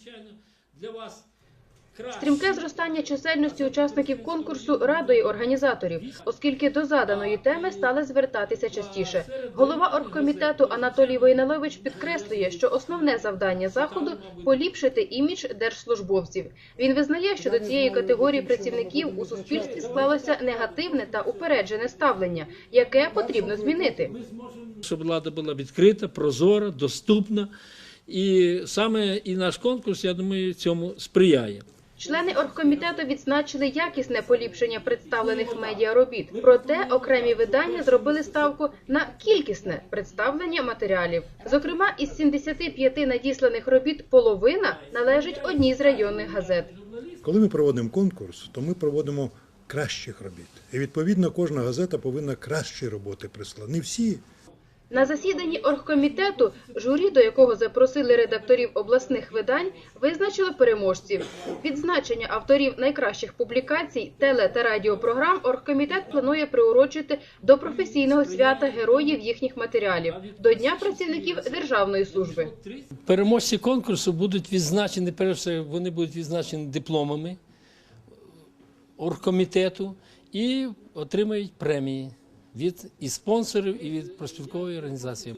звичайно, для вас. Стрімке зростання чисельності учасників конкурсу радує організаторів, оскільки до заданої теми стали звертатися частіше. Голова оргкомітету Анатолій Войналович підкреслює, що основне завдання заходу поліпшити імідж держслужбовців. Він визнає, що до цієї категорії працівників у суспільстві склалося негативне та упереджене ставлення, яке потрібно змінити. щоб влада була відкрита, прозора, доступна. І саме і наш конкурс, я думаю, цьому сприяє. Члени оргкомітету відзначили якісне поліпшення представлених медіаробіт. Проте окремі видання зробили ставку на кількісне представлення матеріалів. Зокрема, із 75 надісланих робіт половина належить одній з районних газет. Коли ми проводимо конкурс, то ми проводимо кращих робіт. І відповідно кожна газета повинна кращі роботи прислати. Не всі, На засіданні оргкомітету журі, до якого запросили редакторів обласних видань, визначило переможців. Відзначення авторів найкращих публікацій, теле та радіопрограм оргкомітет планує приурочити до професійного свята героїв їхніх матеріалів до Дня працівників державної служби. Переможці конкурсу будуть відзначені, перш все, вони будуть відзначені дипломами оргкомітету і отримають премії від і спонсорів, і від профспілкової організації.